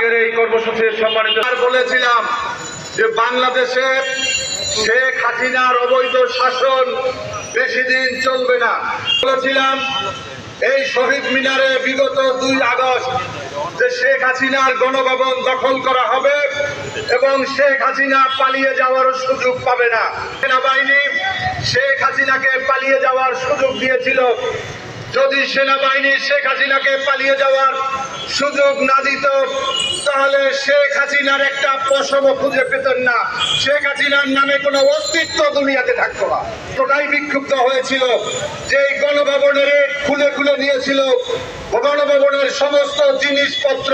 আজকের এই কর্মসূচির সম্মানিত বলেছিলাম যে বাংলাদেশে শেখ হাসিনার অবৈধ শাসন বেশি দিন চলবে না। বলেছিলাম এই শহীদ মিনারে বিগত দুই আগস্ট যে শেখ হাসিনার গণভবন দখল করা হবে এবং শেখ হাসিনা পালিয়ে যাওয়ার সুযোগ পাবে না। সেনাবাহিনী শেখ হাসিনাকে পালিয়ে যাওয়ার সুযোগ দিয়েছিল। যদি সেনাবাহিনী শেখ হাসিনাকে পালিয়ে যাওয়ার সুযোগ না দিত, তাহলে শেখ হাসিনার একটা পশম খুঁজে পেতেন না। শেখ হাসিনার নামে কোনো অস্তিত্ব দুনিয়াতে থাকতো না। তোটাই বিক্ষুব্ধ হয়েছিল যে গণভবনের খুলে খুলে নিয়েছিল, গণভবনের সমস্ত জিনিসপত্র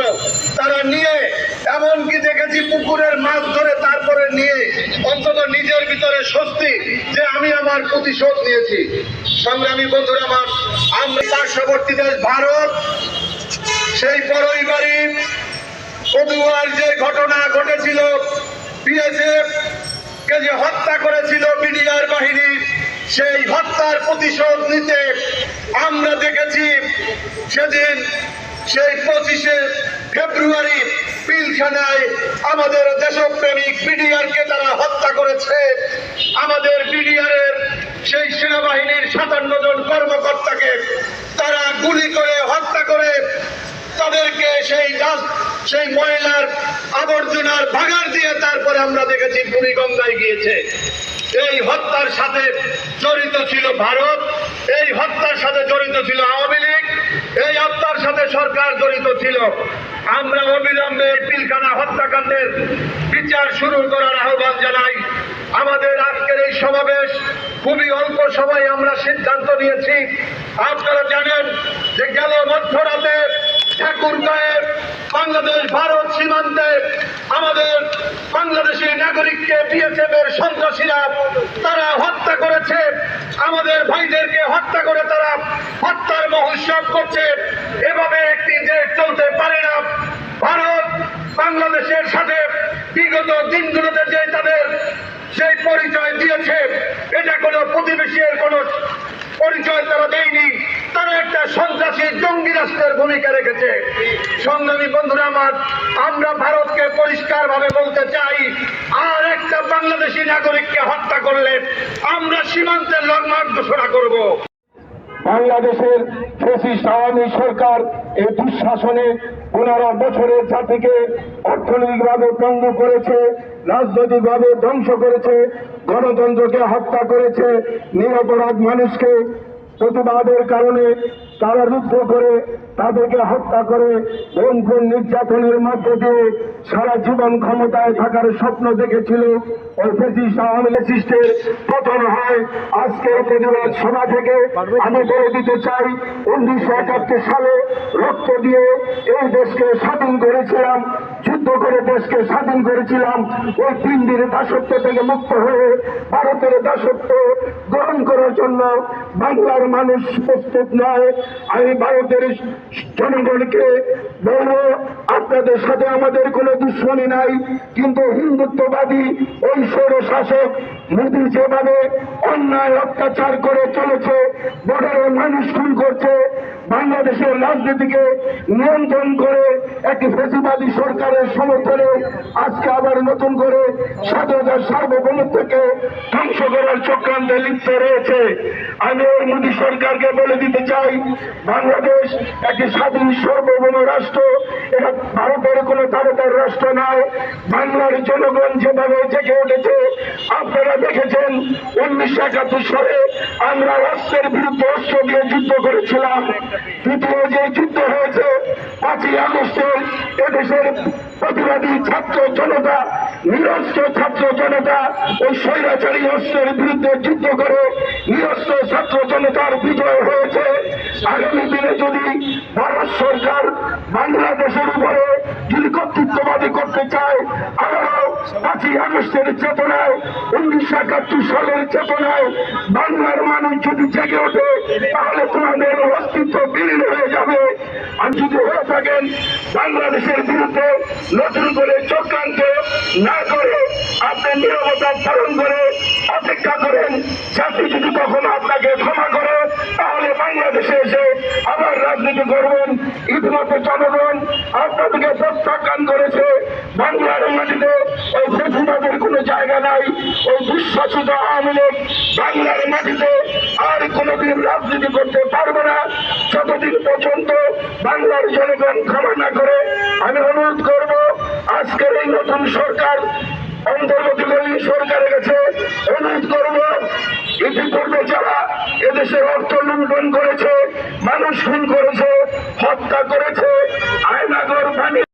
তারা নিয়ে, এমনকি দেখেছি পুকুরের মাছ ধরে তারপরে নিয়ে, অন্তত নিজের ভিতরে স্বস্তি যে আমি আমার প্রতিশোধ নিয়েছি। সংগ্রামী বন্ধুরা আমার, আমরা পার্শ্ববর্তী দেশ ভারত, সেই পরই বাড়ি পদুয়ার যে ঘটনা ঘটেছিল, বিএসএফ কে যে হত্যা করেছিল বিডিআর বাহিনী, সেই হত্যার প্রতিশোধ নিতে আমরা দেখেছি সেদিন, সেই পঁচিশে ফেব্রুয়ারি পিলখানায় আমাদের দেশপ্রেমিক বিডিআরকে তারা হত্যা করেছে। আমাদের বিডিআরের সাতান্ন জন কর্মকর্তাকে তারা গুলি করে, হত্যা করে, তাদেরকে সেই সেই ময়লার আবর্জনার ভাগার দিয়ে তারপরে আমরা দেখেছি বুড়িগঙ্গায় গিয়েছে। এই হত্যার সাথে জড়িত ছিল ভারত, এই হত্যার সাথে জড়িত ছিল আওয়ামী লীগ, এই হত্যার সাথে সরকার জড়িত ছিল। আমরা অবিলম্বে পিলখানা হত্যাকাণ্ডের বিচার শুরু করার আহ্বান জানাই। আমাদের আজকের এই সমাবেশ খুবই অল্প সময় আমরা সিদ্ধান্ত নিয়েছি। আপনারা জানেন যে গেল মধ্যরাতে ঠাকুরগাঁয়ের বাংলাদেশ, ভারত সীমান্তে আমাদের বাংলাদেশি নাগরিককে বিএসএফ এর সন্ত্রাসীরা তারা হত্যা করেছে। আমাদের ভাইদেরকে হত্যা করে তারা হত্যার মহোৎসব করছে। এভাবে একটি দেশ চলতে পারে না। ভারত বাংলাদেশের সাথে বিগত দিনগুলোতে যে তাদের সেই পরিচয় দিয়েছে এটা কোনো প্রতিবেশীর কোনো পরিচয় তারা দেয়নি। তারা একটা সন্ত্রাসী জঙ্গি রাষ্ট্রের ভূমিকা রেখেছে। সংগ্রামী বন্ধুরা আমার, আমরা ভারতকে পরিষ্কারভাবে বলতে চাই, আর একটা বাংলাদেশি নাগরিককে হত্যা করলে আমরা সীমান্তের লংমার্ক ঘোষণা করব। বাংলাদেশের ফেসিস্ট আওয়ামী সরকার এই দুঃশাসনে পনেরো বছরের জাতিকে অর্থনৈতিকভাবে পঙ্গু করেছে, রাজনৈতিকভাবে ধ্বংস করেছে, গণতন্ত্রকে হত্যা করেছে, নিরপরাধ মানুষকে প্রতিবাদের কারণে তারা রুদ্ধ করে তাদেরকে হত্যা করে খুন নির্যাতনের মধ্যে দিয়ে সারা জীবন ক্ষমতায় থাকার স্বপ্ন দেখেছিল ওই ফেসিস্ট আওয়ামী পতন হয়। আজকে প্রতিবাদ সভা থেকে আমি বলে দিতে চাই, উনিশশো একাত্তর সালে রক্ত দিয়ে এই দেশকে স্বাধীন করেছিলাম, যুদ্ধ দেশকে স্বাধীন করেছিলাম। ওই দিল্লির দাসত্ব থেকে মুক্ত হয়ে ভারতের দাসত্ব গ্রহণ করার জন্য বাংলার মানুষ প্রস্তুত নয়। আমি ভারতের জনগণকে বলব, আপনাদের সাথে আমাদের কোনো দুশ্মনী নাই, কিন্তু হিন্দুত্ববাদী, ওই সৌর শাসক মোদী যেভাবে অন্যায় অত্যাচার করে চলেছে বর্ডারে মানুষ খুন করছে বাংলাদেশের রাজনীতিকে নিয়ন্ত্রণ করে একটি ফেসিবাদী সরকারের সমর্থনে আজকে আবার নতুন করে স্বাধীনতার সার্বভৌমত্বকে ধ্বংস করার চক্রান্তে লিপ্ত রয়েছে। আমি ওই মোদী সরকারকে বলে দিতে চাই, বাংলাদেশ একটি স্বাধীন সার্বভৌম রাষ্ট্র, এটা ভারতের কোনো তারকার রাষ্ট্র নয়, বাংলার জনগণ যেভাবে জেগে উঠেছে, আপনারা দেখেছেন, উনিশশো একাত্তর সালে আমরা রাষ্ট্রের বিরুদ্ধে অস্ত্র দিয়ে যুদ্ধ করেছিলাম। দ্বিতীয় যে যুদ্ধ হয়েছে পাঁচই আগস্টে এদেশের প্রতিবাদী ছাত্র জনতা, নিরস্ত্র ছাত্র জনতা ওই স্বৈরাচারী অস্ত্রের বিরুদ্ধে যুদ্ধ করে নিরস্ত্র ছাত্র জনতার বিজয় হয়েছে। আগামী দিনে যদি ভারত সরকার বাংলাদেশের উপরে যদি কর্তৃত্ববাদী করতে চায়, আবারও পাঁচই আগস্টের চেতনায়, উনিশশো একাত্তর সালের চেতনায় বাংলার মানুষ যদি জেগে ওঠে, তাহলে তোমাদের অস্তিত্ব বিলীন হয়ে যাবে। আর যদি থাকেন বাংলাদেশের বিরুদ্ধে নতুন করে চক্রান্ত না করে আপনি নিরবতা পালন করে, অপেক্ষা করেন জাতি যদি কখনো আপনাকে ক্ষমা করে, তাহলে বাংলাদেশে এসে আবার রাজনীতি করবেন। ইতিমধ্যে জনগণ আপনাদেরকে প্রত্যাখ্যান করেছে, বাংলার মাটিতে ওই প্রতিবাদের কোনো জায়গা নাই, ওই দুঃশাসিত আওয়ামী লীগ বাংলার মাটিতে আর কোনোদিন রাজনীতি বাংলার জনগণ ক্ষমা না করে, আমি অনুরোধ করব, আজকের এই নতুন সরকার অন্তর্বর্তীকালীন সরকারের কাছে অনুরোধ করব, ইতিপূর্বে যারা এদেশের অর্থ লুণ্ঠন করেছে, মানুষ খুন করেছে, হত্যা করেছে আয়নাগর বাণী